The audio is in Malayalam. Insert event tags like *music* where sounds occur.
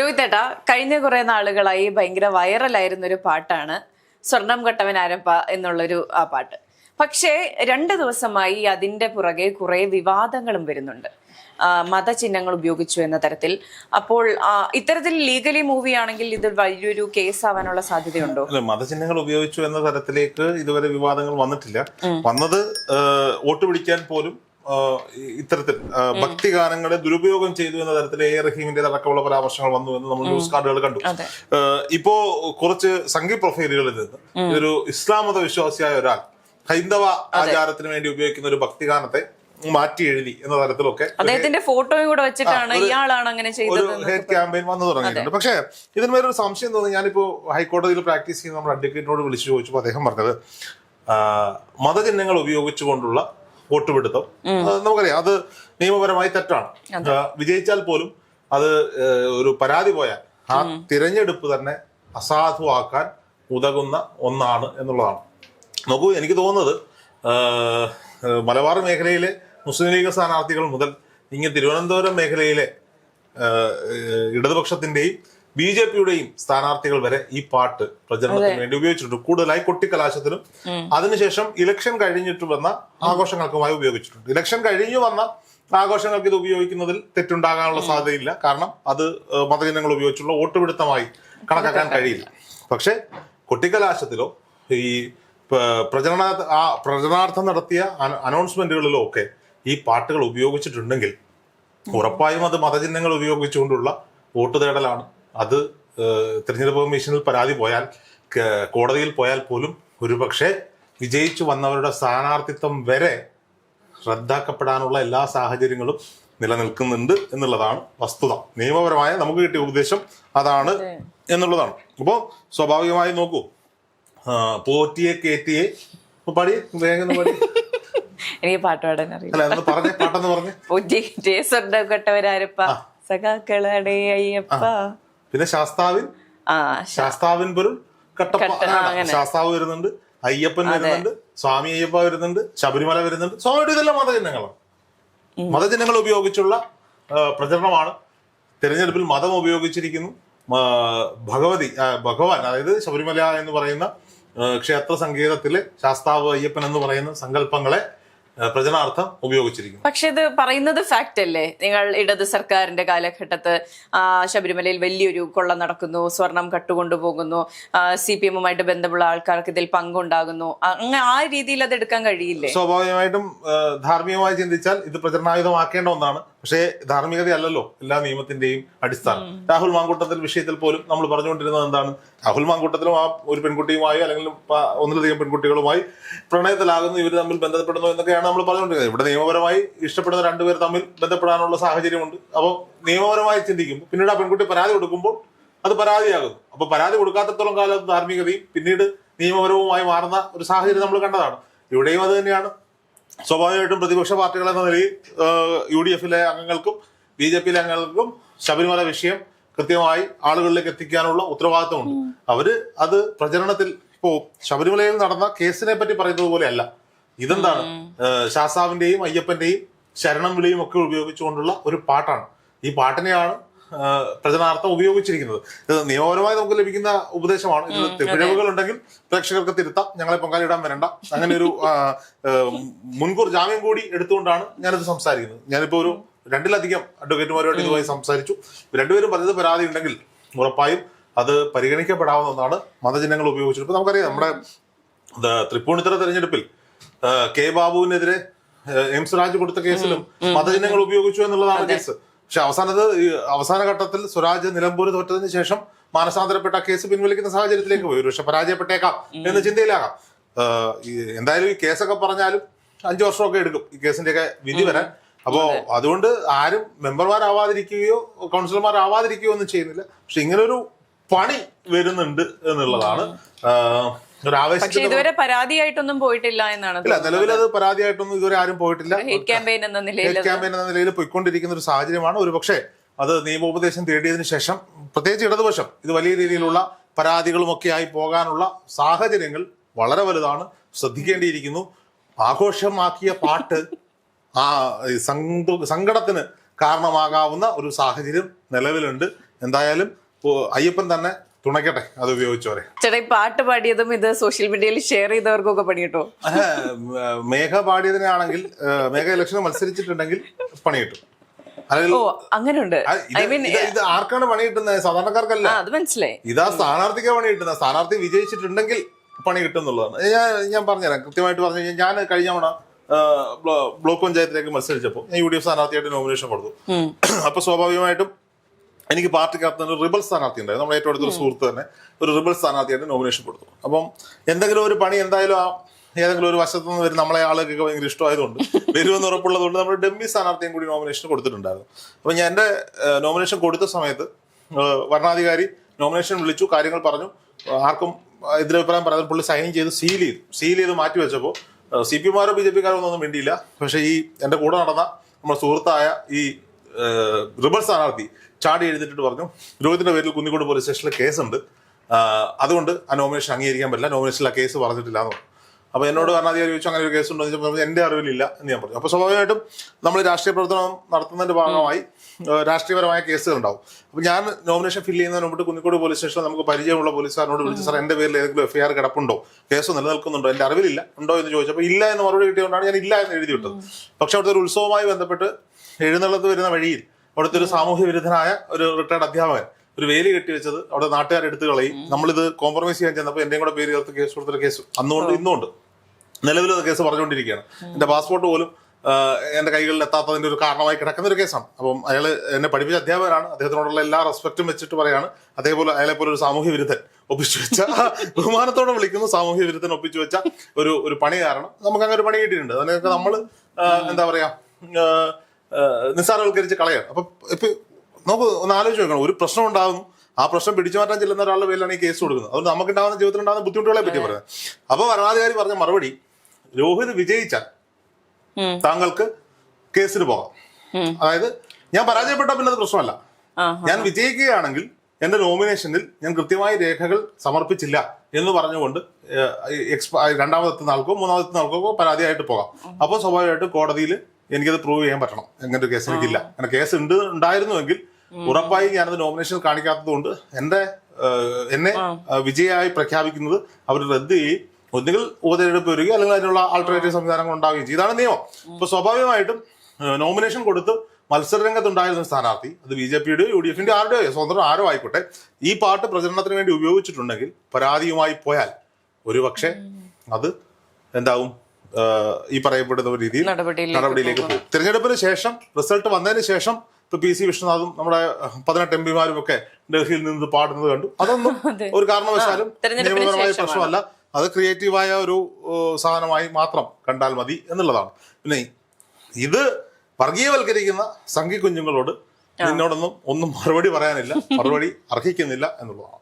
രോഹിത്തേട്ടാ കഴിഞ്ഞ കുറെ നാളുകളായി ഭയങ്കര വൈറലായിരുന്ന ഒരു പാട്ടാണ് സ്വർണം കട്ടവൻ ആരപ്പ എന്നുള്ളൊരു ആ പാട്ട്. പക്ഷേ രണ്ട് ദിവസമായി അതിന്റെ പുറകെ കുറെ വിവാദങ്ങളും വരുന്നുണ്ട്. മതചിഹ്നങ്ങൾ ഉപയോഗിച്ചു എന്ന തരത്തിൽ. അപ്പോൾ ഇത്തരത്തിൽ ലീഗലി മൂവി ആണെങ്കിൽ ഇത് വലിയൊരു കേസ് ആവാനുള്ള സാധ്യതയുണ്ടോ മതചിഹ്നങ്ങൾ ഉപയോഗിച്ചു എന്ന തരത്തിലേക്ക് ഇതുവരെ വിവാദങ്ങൾ വന്നിട്ടില്ല. വന്നത് വോട്ട് പിടിക്കാൻ പോലും ഇത്തരത്തിൽ ഭക്തി ഭക്തിഗാനങ്ങളെ ദുരുപയോഗം ചെയ്തു എന്ന തരത്തിൽ എ റഹീമിന്റെ അടക്കമുള്ള പരാമർശങ്ങൾ വന്നു എന്ന് നമ്മൾ ന്യൂസ് കാർഡുകൾ കണ്ടു. ഇപ്പോ കുറച്ച് സംഘി പ്രൊഫൈലുകളിൽ നിന്ന് ഒരു ഇസ്ലാം മത വിശ്വാസിയായ ഒരാൾ ഹൈന്ദവ ആചാരത്തിന് വേണ്ടി ഉപയോഗിക്കുന്ന ഒരു ഭക്തിഗാനത്തെ മാറ്റി എഴുതി എന്ന തരത്തിലൊക്കെ അദ്ദേഹത്തിന്റെ ഫോട്ടോയും കൂടെ വെച്ചിട്ടാണ് ഇയാളാണ് അങ്ങനെ ഒരു ചെയ്തത് ഹേറ്റ് ക്യാമ്പയിൻ വന്നു തുടങ്ങിയിട്ടുണ്ട്. പക്ഷേ ഇതിന് മേലൊരു സംശയം തോന്നി ഞാനിപ്പോ ഹൈക്കോടതിയിൽ പ്രാക്ടീസ് ചെയ്യുന്ന നമ്മുടെ അഡ്വക്കേറ്റിനോട് വിളിച്ചു ചോദിച്ചപ്പോൾ അദ്ദേഹം പറഞ്ഞത് മതചിഹ്നങ്ങൾ ഉപയോഗിച്ചുകൊണ്ടുള്ള വോട്ടുപിടുത്തം. അത് നമുക്കറിയാം. അത് നിയമപരമായി തെറ്റാണ്. വിജയിച്ചാൽ പോലും അത് ഒരു പരാതി പോയാൽ ആ തിരഞ്ഞെടുപ്പ് തന്നെ അസാധുവാക്കാൻ ഉതകുന്ന ഒന്നാണ് എന്നുള്ളതാണ്. നോക്കൂ എനിക്ക് തോന്നുന്നത് മലബാർ മേഖലയിലെ മുസ്ലിം ലീഗ് സ്ഥാനാർത്ഥികൾ മുതൽ ഇങ്ങനെ തിരുവനന്തപുരം മേഖലയിലെ ഇടതുപക്ഷത്തിന്റെയും ബി ജെ പിയുടെയും സ്ഥാനാർത്ഥികൾ വരെ ഈ പാട്ട് പ്രചരണത്തിന് വേണ്ടി ഉപയോഗിച്ചിട്ടുണ്ട്. കൂടുതലായി കൊട്ടിക്കലാശത്തിനും അതിനുശേഷം ഇലക്ഷൻ കഴിഞ്ഞിട്ട് വന്ന ആഘോഷങ്ങൾക്കുമായി ഉപയോഗിച്ചിട്ടുണ്ട്. ഇലക്ഷൻ കഴിഞ്ഞു വന്ന ആഘോഷങ്ങൾക്ക് ഇത് ഉപയോഗിക്കുന്നതിൽ തെറ്റുണ്ടാകാനുള്ള സാധ്യതയില്ല. കാരണം അത് മതജനങ്ങൾ ഉപയോഗിച്ചുള്ള വോട്ടുപിടുത്തമായി കണക്കാക്കാൻ കഴിയില്ല. പക്ഷേ കൊട്ടിക്കലാശത്തിലോ ഈ പ്രചരണ പ്രചരണാർത്ഥം നടത്തിയ അനൗൺസ്മെന്റുകളിലോ ഒക്കെ ഈ പാട്ടുകൾ ഉപയോഗിച്ചിട്ടുണ്ടെങ്കിൽ ഉറപ്പായും അത് മതചിഹ്നങ്ങൾ ഉപയോഗിച്ചുകൊണ്ടുള്ള വോട്ട് തേടലാണ്. അത് തിരഞ്ഞെടുപ്പ് കമ്മീഷനിൽ പരാതി പോയാൽ കോടതിയിൽ പോയാൽ പോലും ഒരുപക്ഷെ വിജയിച്ചു വന്നവരുടെ സ്ഥാനാർത്ഥിത്വം വരെ റദ്ദാക്കപ്പെടാനുള്ള എല്ലാ സാഹചര്യങ്ങളും നിലനിൽക്കുന്നുണ്ട് എന്നുള്ളതാണ് വസ്തുത. നിയമപരമായ നമുക്ക് കിട്ടിയ ഉപദേശം അതാണ് എന്നുള്ളതാണ്. അപ്പോൾ സ്വാഭാവികമായി നോക്കൂ. പോറ്റിയെ കേറ്റിയെ പാടി വേഗം പാടി. എനിക്ക് പാട്ട് പാടാൻ പറഞ്ഞേ പാട്ടെന്ന് പറഞ്ഞു. സ്വന്തം സ്വർണം കട്ടവരാരപ്പ അയ്യപ്പ. പിന്നെ ശാസ്താവിൻ? ആ ശാസ്താവിൻ പൊരുൾ കട്ടപ്പ കട്ട- ശാസ്താവ് വരുന്നുണ്ട് അയ്യപ്പൻ വരുന്നുണ്ട് സ്വാമി അയ്യപ്പ വരുന്നുണ്ട് ശബരിമല വരുന്നുണ്ട്. സ്വാമിയുടെ ഇതെല്ലാം മതചിഹ്നങ്ങളാണ് മതചിഹ്നങ്ങൾ ഉപയോഗിച്ചുള്ള പ്രചരണമാണ്. തിരഞ്ഞെടുപ്പിൽ മതം ഉപയോഗിച്ചിരിക്കുന്നു. ഭഗവതി ഭഗവാൻ അതായത് ശബരിമല എന്ന് പറയുന്ന ക്ഷേത്ര സംഗീതത്തിലെ ശാസ്താവ് അയ്യപ്പൻ എന്ന് പറയുന്ന സങ്കല്പങ്ങളെ പ്രചരണാർത്ഥം ഉപയോഗിച്ചിരിക്കുന്നു. പക്ഷെ ഇത് പറയുന്നത് ഫാക്റ്റ് അല്ലേ? നിങ്ങൾ ഇടത് സർക്കാരിന്റെ കാലഘട്ടത്ത് ശബരിമലയിൽ വലിയൊരു കൊള്ള നടക്കുന്നു സ്വർണം കട്ടുകൊണ്ടുപോകുന്നു സി പി എമ്മുമായിട്ട് ബന്ധമുള്ള ആൾക്കാർക്ക് ഇതിൽ പങ്കുണ്ടാകുന്നു. അങ്ങനെ ആ രീതിയിൽ അത് എടുക്കാൻ കഴിയില്ലേ? സ്വാഭാവികമായിട്ടും ധാർമ്മികമായി ചിന്തിച്ചാൽ ഇത് പ്രചരണായുധമാക്കേണ്ട ഒന്നാണ്. പക്ഷേ ധാർമ്മികതയല്ലല്ലോ എല്ലാ നിയമത്തിന്റെയും അടിസ്ഥാനം. രാഹുൽ മാങ്കൂട്ടത്തിൽ വിഷയത്തിൽ പോലും നമ്മൾ പറഞ്ഞുകൊണ്ടിരുന്നത് എന്താണ്? രാഹുൽ മാങ്കൂട്ടത്തിലും ആ ഒരു പെൺകുട്ടിയുമായി അല്ലെങ്കിൽ ഒന്നിലധികം പെൺകുട്ടികളുമായി പ്രണയത്തിലാകുന്നു ഇവർ തമ്മിൽ ബന്ധപ്പെടുന്നു എന്നൊക്കെയാണ് നമ്മൾ പറഞ്ഞുകൊണ്ടിരിക്കുന്നത്. ഇവിടെ നിയമപരമായി ഇഷ്ടപ്പെടുന്ന രണ്ടുപേർ തമ്മിൽ ബന്ധപ്പെടാനുള്ള സാഹചര്യമുണ്ട്. അപ്പോൾ നിയമപരമായി ചിന്തിക്കും. പിന്നീട് ആ പെൺകുട്ടി പരാതി കൊടുക്കുമ്പോൾ അത് പരാതിയാകുന്നു അപ്പൊ പരാതി കൊടുക്കാത്തത്തോളം കാലം ധാർമ്മികതയും പിന്നീട് നിയമപരവുമായി മാറുന്ന ഒരു സാഹചര്യം നമ്മൾ കണ്ടതാണ്. ഇവിടെയും അത് തന്നെയാണ്. സ്വാഭാവികമായിട്ടും പ്രതിപക്ഷ പാർട്ടികൾ എന്ന നിലയിൽ യു ഡി എഫിലെ അംഗങ്ങൾക്കും ബി ജെ പിയിലെ അംഗങ്ങൾക്കും ശബരിമല വിഷയം കൃത്യമായി ആളുകളിലേക്ക് എത്തിക്കാനുള്ള ഉത്തരവാദിത്തമുണ്ട് അവർ അത് പ്രചരണത്തിൽ ഇപ്പോ ശബരിമലയിൽ നടന്ന കേസിനെ പറ്റി പറയുന്നത് പോലെയല്ല. ഇതെന്താണ്? ശാസ്താവിന്റെയും അയ്യപ്പന്റെയും ശരണം വിളിയും ഒക്കെ ഉപയോഗിച്ചുകൊണ്ടുള്ള ഒരു പാട്ടാണ്. ഈ പാട്ടിനെയാണ് പ്രചരണാർത്ഥം ഉപയോഗിച്ചിരിക്കുന്നത്. ഇത് നിയമപരമായി നമുക്ക് ലഭിക്കുന്ന ഉപദേശമാണ്. ഇതിൽ പിഴവുകൾ ഉണ്ടെങ്കിൽ പ്രേക്ഷകർക്ക് തിരുത്താം. ഞങ്ങളെ പൊങ്കാലിടാൻ വരണ്ട. അങ്ങനെ ഒരു മുൻകൂർ ജാമ്യം കൂടി എടുത്തുകൊണ്ടാണ് ഞാനിത് സംസാരിക്കുന്നത്. ഞാനിപ്പോ ഒരു രണ്ടിലധികം അഡ്വക്കേറ്റുമാരുമായിട്ട് ഇതുമായി സംസാരിച്ചു. രണ്ടുപേരും പറഞ്ഞത് പരാതി ഉണ്ടെങ്കിൽ ഉറപ്പായും അത് പരിഗണിക്കപ്പെടാവുന്ന ഒന്നാണ് മതചിഹ്നങ്ങൾ ഉപയോഗിച്ചിട്ട്. ഇപ്പൊ നമുക്കറിയാം നമ്മുടെ തൃപ്പൂണിത്തുറ തെരഞ്ഞെടുപ്പിൽ കെ ബാബുവിനെതിരെ എംസ് രാജ് സ്വരാജ് കൊടുത്ത കേസിലും മതചിഹ്നങ്ങൾ ഉപയോഗിച്ചു എന്നുള്ളതാണ് കേസ്. പക്ഷെ അവസാനത് അവസാന ഘട്ടത്തിൽ സ്വരാജ് നിലമ്പൂർ തോറ്റതിന് ശേഷം മാനസാന്തരപ്പെട്ട കേസ് പിൻവലിക്കുന്ന സാഹചര്യത്തിലേക്ക് പോയി. പക്ഷെ പരാജയപ്പെട്ടേക്കാം എന്ന് ചിന്തയിലാകാം. എന്തായാലും ഈ കേസൊക്കെ പറഞ്ഞാലും അഞ്ചു വർഷമൊക്കെ എടുക്കും ഈ കേസിന്റെയൊക്കെ വിധി വരാൻ. അപ്പോ അതുകൊണ്ട് ആരും മെമ്പർമാരാവാതിരിക്കുകയോ കൗൺസിലർമാരാവാതിരിക്കുകയോ ഒന്നും ചെയ്യുന്നില്ല. പക്ഷെ ഇങ്ങനൊരു പണി വരുന്നുണ്ട് എന്നുള്ളതാണ്. പക്ഷെ ഇതുവരെ പരാതിയായിട്ടൊന്നും പോയിട്ടില്ല എന്നാണ് ഇല്ല നിലവിൽ അത് പരാതിയായിട്ടൊന്നും ഇതുവരെ ആരും പോയിട്ടില്ല. ഹേറ്റ് ക്യാമ്പയിൻ എന്ന നിലയിൽ ഹേറ്റ് ക്യാമ്പയിൻ എന്ന നിലയിൽ പോയിക്കൊണ്ടിരിക്കുന്ന ഒരു സാഹചര്യമാണ്. ഒരു പക്ഷേ അത് നിയമോപദേശം തേടിയതിനു ശേഷം പ്രത്യേകിച്ച് ഇടതുപക്ഷം ഇത് വലിയ രീതിയിലുള്ള പരാതികളുമൊക്കെ ആയി പോകാനുള്ള സാഹചര്യങ്ങൾ വളരെ വലുതാണ്. ശ്രദ്ധിക്കേണ്ടിയിരിക്കുന്നു. ആഘോഷമാക്കിയ പാട്ട് ആ സങ്കടത്തിന് കാരണമാകാവുന്ന ഒരു സാഹചര്യം നിലവിലുണ്ട്. എന്തായാലും അയ്യപ്പൻ തന്നെ തുണയ്ക്കട്ടെ അത് ഉപയോഗിച്ചോരെ. ചേട്ടാ ഈ പാട്ട് പാടിയതും ഇത് സോഷ്യൽ മീഡിയയിൽ ഷെയർ ചെയ്തവർക്കൊക്കെ പണി കിട്ടോ മേഘ പാടിയതിനാണെങ്കിൽ മേഘ ഇലക്ഷന് മത്സരിച്ചിട്ടുണ്ടെങ്കിൽ പണി കിട്ടും. ഓ അങ്ങനെയുണ്ട് ഐ മീൻ ഇത് ആർക്കാണ് പണി കിട്ടുന്നത്? സാധാരണക്കാർക്കല്ല. അത് മനസ്സിലായി. ഇതാ സ്ഥാനാർത്ഥിക്കാ പണി കിട്ടുന്നത്. സ്ഥാനാർത്ഥി വിജയിച്ചിട്ടുണ്ടെങ്കിൽ പണി കിട്ടും എന്നുള്ളതാണ് ഞാൻ ഞാൻ പറഞ്ഞുതരാം. കൃത്യമായിട്ട് പറഞ്ഞു കഴിഞ്ഞാൽ ഞാൻ കഴിഞ്ഞ തവണ ബ്ലോക്ക് പഞ്ചായത്തിലേക്ക് മത്സരിച്ചപ്പോൾ ഞാൻ യു ഡി എഫ് സ്ഥാനാർത്ഥിയായിട്ട് നോമിനേഷൻ കൊടുത്തു. അപ്പൊ സ്വാഭാവികമായിട്ടും എനിക്ക് പാർട്ടിക്കകത്ത് നിന്ന് ഒരു റിബൽ സ്ഥാനാർത്ഥി ഉണ്ടായിരുന്നു. നമ്മുടെ ഏറ്റവും അടുത്തൊരു സുഹൃത്ത് തന്നെ ഒരു റിബൽ സ്ഥാനാർത്ഥിയായിട്ട് നോമിനേഷൻ കൊടുത്തു. അപ്പം എന്തെങ്കിലും ഒരു പണി എന്തായാലും ആ ഏതെങ്കിലും ഒരു വശത്തു നിന്ന് വരും. നമ്മളെ ആളുകൾക്ക് ഭയങ്കര ഇഷ്ടമായതുകൊണ്ട് *laughs* വരുമെന്ന് ഉറപ്പുള്ളതുകൊണ്ട് നമ്മൾ ഡെമ്മി സ്ഥാനാർത്ഥിയും കൂടി നോമിനേഷൻ കൊടുത്തിട്ടുണ്ടായിരുന്നു. അപ്പം ഞാൻ എന്റെ നോമിനേഷൻ കൊടുത്ത സമയത്ത് വരണാധികാരി നോമിനേഷൻ വിളിച്ചു കാര്യങ്ങൾ പറഞ്ഞു. ആർക്കും എതിരഭിപ്രായം പറയാതെ പുള്ളി സൈൻ ചെയ്ത് സീൽ ചെയ്തു. സീൽ ചെയ്ത് മാറ്റി വെച്ചപ്പോൾ സി പി മാരോ ബി ജെ പിക്കാരോ ഒന്നും വേണ്ടിയില്ല പക്ഷേ ഈ എന്റെ കൂടെ നടന്ന നമ്മുടെ സുഹൃത്തായ ഈ റിബൽ സ്ഥാനാർത്ഥി ചാടി എഴുതിട്ട് പറഞ്ഞു. രോഹിത്തിന്റെ പേരിൽ കുന്നിക്കോട് പോലീസ് സ്റ്റേഷനിൽ കേസുണ്ട്. അതുകൊണ്ട് ആ നോമിനേഷൻ അംഗീകരിക്കാൻ പറ്റില്ല. നോമിനേഷനിൽ ആ കേസ് പറഞ്ഞിട്ടില്ല എന്ന് പറഞ്ഞു. അപ്പൊ എന്നോട് ഭരണാധികാരി ചോദിച്ചു അങ്ങനെ ഒരു കേസ് ഉണ്ടോ എന്ന് ചോദിച്ചപ്പോൾ എന്റെ അറിവിലില്ല എന്ന് ഞാൻ പറഞ്ഞു. അപ്പൊ സ്വാഭാവികമായിട്ടും നമ്മൾ രാഷ്ട്രീയ പ്രവർത്തനം നടത്തുന്നതിന്റെ ഭാഗമായി രാഷ്ട്രീയപരമായ കേസുകൾ ഉണ്ടാവും. അപ്പൊ ഞാൻ നോമിനേഷൻ ഫില്ല് ചെയ്യുന്നതിന് മുമ്പ് കുന്നിക്കോട് പോലീസ് സ്റ്റേഷനിൽ നമുക്ക് പരിചയമുള്ള പോലീസുകാരനോട് വിളിച്ച് സാർ എന്റെ പേരിൽ ഏതെങ്കിലും എഫ്ഐആർ കിടപ്പുണ്ടോ? കേസ് നിലനിൽക്കുന്നുണ്ടോ? എന്റെ അറിവിലില്ല. ഉണ്ടോ? എന്ന് ചോദിച്ചപ്പോൾ ഇല്ല എന്ന് മറുപടി കിട്ടിയതുകൊണ്ടാണ് ഞാൻ ഇല്ല എന്ന് എഴുതി വിട്ടത്. പക്ഷെ അവിടുത്തെ ഒരു ഉത്സവവുമായി ബന്ധപ്പെട്ട് എഴുന്നള്ളത്ത് വരുന്ന വഴിയിൽ അവിടുത്തെ ഒരു സാമൂഹ്യ വിരുദ്ധനായ ഒരു റിട്ടയർഡ് അധ്യാപകൻ ഒരു വേലി കെട്ടിവെച്ചത് അവിടെ നാട്ടുകാർ എടുത്തു കളയും. നമ്മളിത് കോംപ്രമൈസ് ചെയ്യാൻ ചെന്നപ്പോൾ എന്റെയും കൂടെ പേര് ചേർത്ത് കേസ് കൊടുത്തൊരു കേസ്. അന്നുകൊണ്ട് ഇന്നുകൊണ്ട് നിലവിലത് കേസ് പറഞ്ഞുകൊണ്ടിരിക്കുകയാണ്. എന്റെ പാസ്പോർട്ട് പോലും എന്റെ കൈകളിൽ എത്താത്തതിന്റെ ഒരു കാരണമായി കിടക്കുന്ന ഒരു കേസാണ്. അപ്പം അയാൾ എന്നെ പഠിപ്പിച്ച അധ്യാപകനാണ്. അദ്ദേഹത്തിനോടുള്ള എല്ലാ റെസ്പെക്റ്റും വെച്ചിട്ട് പറയാണ്. അതേപോലെ അയാളെ പോലെ ഒരു സാമൂഹ്യ വിരുദ്ധൻ ഒപ്പിച്ചു വെച്ച ബഹുമാനത്തോടെ വിളിക്കുന്ന സാമൂഹ്യ വിരുദ്ധൻ ഒപ്പിച്ചു വെച്ച ഒരു ഒരു പണി കാരണം നമുക്ക് അങ്ങനെ ഒരു പണി കിട്ടിയിട്ടുണ്ട്. അതിനൊക്കെ നമ്മൾ എന്താ പറയാ നിസ്സാരവൽക്കരിച്ച് കളയാം. അപ്പൊ ഇപ്പൊ നമുക്ക് ഒന്ന് ആലോചിച്ച് നോക്കണം. ഒരു പ്രശ്നം ഉണ്ടാകുന്നു ആ പ്രശ്നം പിടിച്ചു മാറ്റാൻ ചെല്ലുന്ന ഒരാളുടെ പേരിലാണ് ഈ കേസ് കൊടുക്കുന്നത്. അതുകൊണ്ട് നമുക്ക് ഉണ്ടാകുന്ന ജീവിതത്തിൽ ഉണ്ടാകുന്ന ബുദ്ധിമുട്ടുകളെ പറ്റി പറയുന്നത്. അപ്പൊ ഭരണാധികാരി പറഞ്ഞ മറുപടി രോഹിത് വിജയിച്ചാൽ താങ്കൾക്ക് കേസിന് പോകാം. അതായത് ഞാൻ പരാജയപ്പെട്ട പിന്നെ അത് പ്രശ്നമല്ല. ഞാൻ വിജയിക്കുകയാണെങ്കിൽ എന്റെ നോമിനേഷനിൽ ഞാൻ കൃത്യമായ രേഖകൾ സമർപ്പിച്ചില്ല എന്ന് പറഞ്ഞുകൊണ്ട് രണ്ടാമതെത്തുന്ന ആൾക്കോ മൂന്നാമതെത്തുന്ന ആൾക്കോ പരാതിയായിട്ട് പോകാം. അപ്പോൾ സ്വാഭാവികമായിട്ടും കോടതിയിൽ എനിക്കത് പ്രൂവ് ചെയ്യാൻ പറ്റണം. അങ്ങനത്തെ കേസ് എനിക്കില്ല. അങ്ങനെ കേസ് ഉണ്ട് ഉണ്ടായിരുന്നുവെങ്കിൽ ഉറപ്പായി ഞാനത് നോമിനേഷൻ കാണിക്കാത്തത് കൊണ്ട് എന്റെ എന്നെ വിജയമായി പ്രഖ്യാപിക്കുന്നത് അവർ റദ്ദ് ചെയ്യും. ഒന്നുകിൽ ഉപതെരഞ്ഞെടുപ്പ് വരികയോ അല്ലെങ്കിൽ അതിനുള്ള ആൾട്ടർനേറ്റീവ് സംവിധാനങ്ങൾ ഉണ്ടാവുകയും ചെയ്യും. ഇതാണ് നിയമം. ഇപ്പൊ സ്വാഭാവികമായിട്ടും നോമിനേഷൻ കൊടുത്ത് മത്സരരംഗത്തുണ്ടായിരുന്ന സ്ഥാനാർത്ഥി അത് ബി ജെ പിയുടെയോ യു ഡി എഫിന്റെ ആരുടെയോ സ്വന്തം ആരോ ആയിക്കോട്ടെ ഈ പാട്ട് പ്രചരണത്തിന് വേണ്ടി ഉപയോഗിച്ചിട്ടുണ്ടെങ്കിൽ പരാതിയുമായി പോയാൽ ഒരുപക്ഷെ അത് എന്താവും? ഈ പറയപ്പെടുന്ന ഒരു രീതിയിൽ നടപടിയിലേക്ക് പോകും. തിരഞ്ഞെടുപ്പിന് ശേഷം റിസൾട്ട് വന്നതിന് ശേഷം ഇപ്പൊ പി സി വിശ്വനാഥും നമ്മുടെ പതിനെട്ട് എം പിമാരും ഒക്കെ ഡൽഹിയിൽ നിന്ന് പാടുന്നത് കണ്ടു. അതൊന്നും *laughs* ഒരു കാരണവശാലും നിയമപരമായ പ്രശ്നമല്ല. അത് ക്രിയേറ്റീവായ ഒരു സാധനമായി മാത്രം കണ്ടാൽ മതി എന്നുള്ളതാണ്. പിന്നെ ഇത് വർഗീയവൽക്കരിക്കുന്ന സംഘി കുഞ്ഞുങ്ങളോട് നിന്നോടൊന്നും ഒന്നും മറുപടി പറയാനില്ല. മറുപടി അർഹിക്കുന്നില്ല എന്നുള്ളതാണ്.